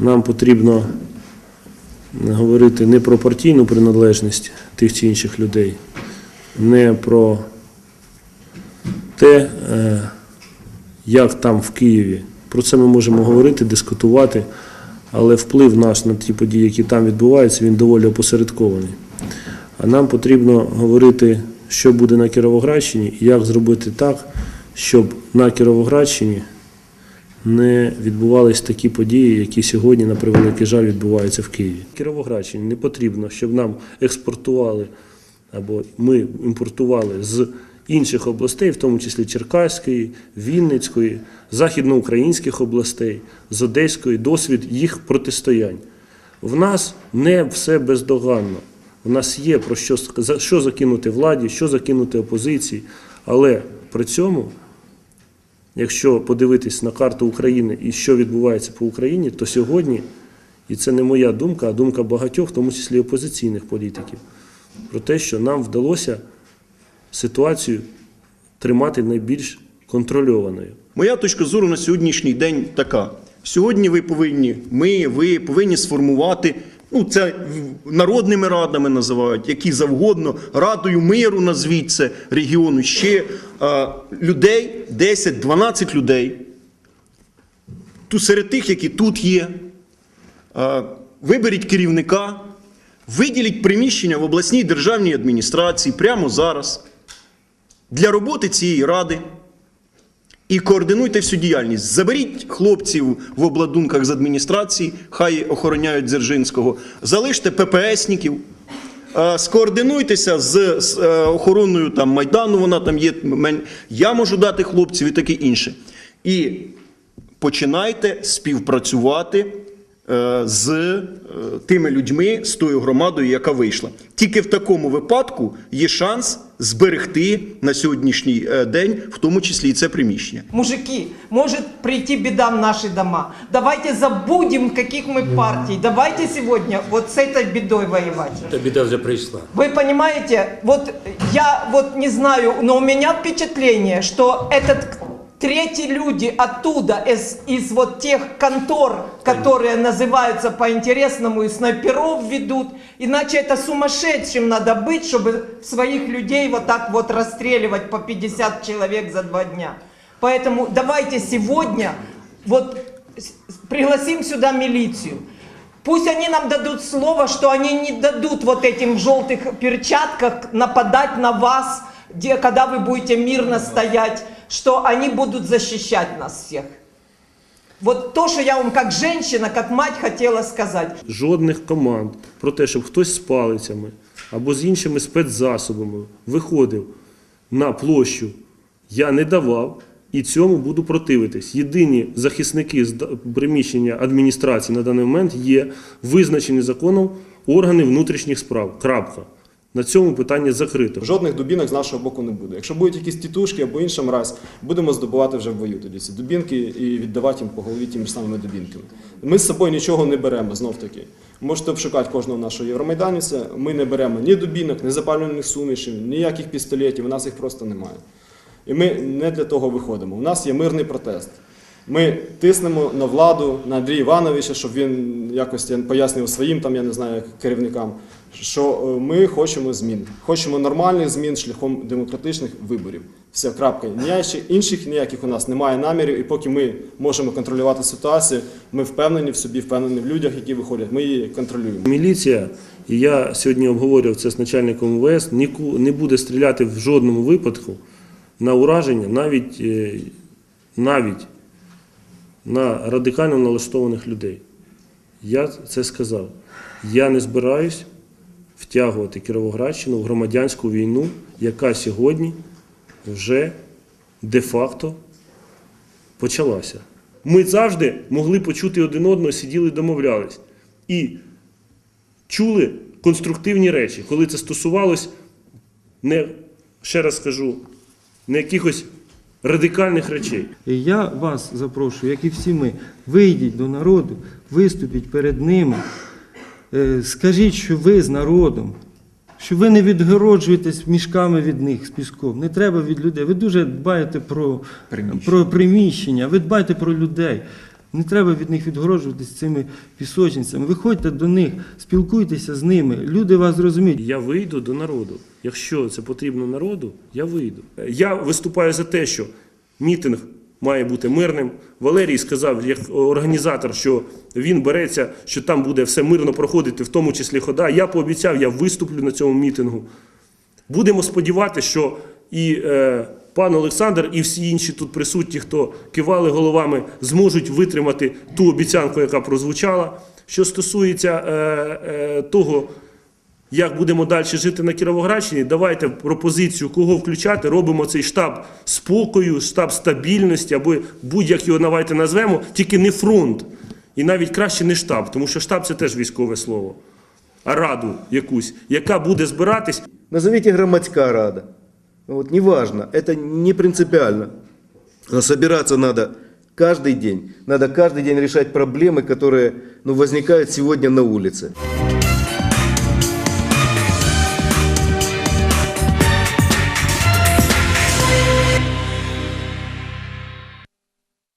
Нам потрібно говорити не про партійну приналежність тих чи інших людей, не про те, е, як там в Києві. Про це ми можемо говорити, дискутувати, але вплив наш на ті події, які там відбуваються, він доволі опосередкований. А нам потрібно говорити, що буде на Кіровоградщині і як зробити так, щоб на Кіровоградщині не відбувались такі події, які сьогодні, на превеликий жаль, відбуваються в Києві. Кіровоградщині не потрібно, щоб нам експортували або ми імпортували з інших областей, в тому числі Черкаської, Вінницької, західноукраїнських областей, з Одеської, досвід їх протистоянь. В нас не все бездоганно. В нас є про що, що закинути владі, що закинути опозиції, але при цьому Якщо подивитись на карту України і що відбувається по Україні, то сьогодні, і це не моя думка, а думка багатьох, в тому числі опозиційних політиків, про те, що нам вдалося ситуацію тримати найбільш контрольованою. Моя точка зору на сьогоднішній день така. Сьогодні ви повинні, ми, ви повинні сформувати, ну це народними радами називають, які завгодно, радою миру назвіть це регіону, ще е, людей, 10-12 людей. Ту серед тих, які тут є. Е, виберіть керівника, виділіть приміщення в обласній державній адміністрації прямо зараз для роботи цієї ради і координуйте всю діяльність. Заберіть хлопців в обладунках з адміністрації, хай охороняють Дзержинського, залиште ППСників, е, скоординуйтеся з, з, е, охороною там, Майдану, вона там є. Я можу дати хлопців і таке інше. І починайте співпрацювати е, з тими людьми, з тою громадою, яка вийшла. Тільки в такому випадку є шанс зберегти на сьогоднішній е, день, в тому числі і це приміщення. Мужики, может прийти беда в наши дома. Давайте забудем, каких мы партий. Давайте сегодня вот с этой бедой воевать. Та біда вже прийшла. Вы понимаете, вот я вот не знаю, но у меня впечатление, что этот третьи люди оттуда, из, из вот тех контор, которые называются по-интересному и снайперов ведут, иначе это сумасшедшим надо быть, чтобы своих людей вот так вот расстреливать по 50 человек за два дня. Поэтому давайте сегодня вот пригласим сюда милицию. Пусть они нам дадут слово, что они не дадут вот этим в желтых перчатках нападать на вас, где, когда вы будете мирно стоять, что они будут защищать нас всех. Вот то, что я вам как женщина, как мать хотела сказать. Жодних команд про те, щоб хтось з палицями або з іншими спецзасобами виходив на площу, я не давав. І цьому буду противитись. Єдині захисники з приміщення адміністрації на даний момент є визначені законом органи внутрішніх справ. Крапка. На цьому питання закрито. Жодних дубінок з нашого боку не буде. Якщо будуть якісь тітушки або інша мразь, будемо здобувати вже в бою тоді ці дубінки і віддавати їм по голові тими самими дубінками. Ми з собою нічого не беремо знов таки. Можете обшукати кожного нашого євромайданівця. Ми не беремо ні дубінок, ні запалювальних сумішів, ніяких пістолетів. У нас їх просто немає. І ми не для того виходимо. У нас є мирний протест. Ми тиснемо на владу, на Андрія Івановича, щоб він якось пояснив своїм там, я не знаю, керівникам, що е, ми хочемо змін. Хочемо нормальних змін шляхом демократичних виборів. Все, крапка. Ніяких інших ніяких у нас немає намірів, і поки ми можемо контролювати ситуацію, ми впевнені в собі, впевнені в людях, які виходять. Ми її контролюємо. Міліція, і я сьогодні обговорював це з начальником МВС, ніку- не буде стріляти в жодному випадку на ураження, навіть, е, навіть на радикально налаштованих людей. Я це сказав. Я не збираюсь втягувати Кіровоградщину в громадянську війну, яка сьогодні вже де-факто почалася. Ми завжди могли почути один одного, сиділи, домовлялись. І чули конструктивні речі, коли це стосувалось не, ще раз скажу, не якихось радикальних речей. І я вас запрошую, як і всі ми, вийдіть до народу, виступіть перед ними, скажіть, що ви з народом, що ви не відгороджуєтесь мішками від них з піском. Не треба від людей. Ви дуже дбаєте про приміщення, про приміщення ви дбаєте про людей. Не треба від них відгороджуватись цими пісочницями. Виходьте до них, спілкуйтеся з ними. Люди вас зрозуміють. Я вийду до народу. Якщо це потрібно народу, я вийду. Я виступаю за те, що мітинг має бути мирним. Валерій сказав, як організатор, що він береться, що там буде все мирно проходити, в тому числі хода. Я пообіцяв, я виступлю на цьому мітингу. Будемо сподіватися, що і е, пан Олександр, і всі інші тут присутні, хто кивали головами, зможуть витримати ту обіцянку, яка прозвучала. Що стосується е, е, того, як будемо далі жити на Кіровоградщині, давайте пропозицію, кого включати, робимо цей штаб спокою, штаб стабільності, або будь-як його давайте назвемо, тільки не фронт. І навіть краще не штаб, тому що штаб це теж військове слово, а раду якусь, яка буде збиратись Назовите громадська рада. Вот, неважно, это не принципиально. Но собираться надо каждый день. Надо каждый день решать проблемы, которые ну, возникают сегодня на улице.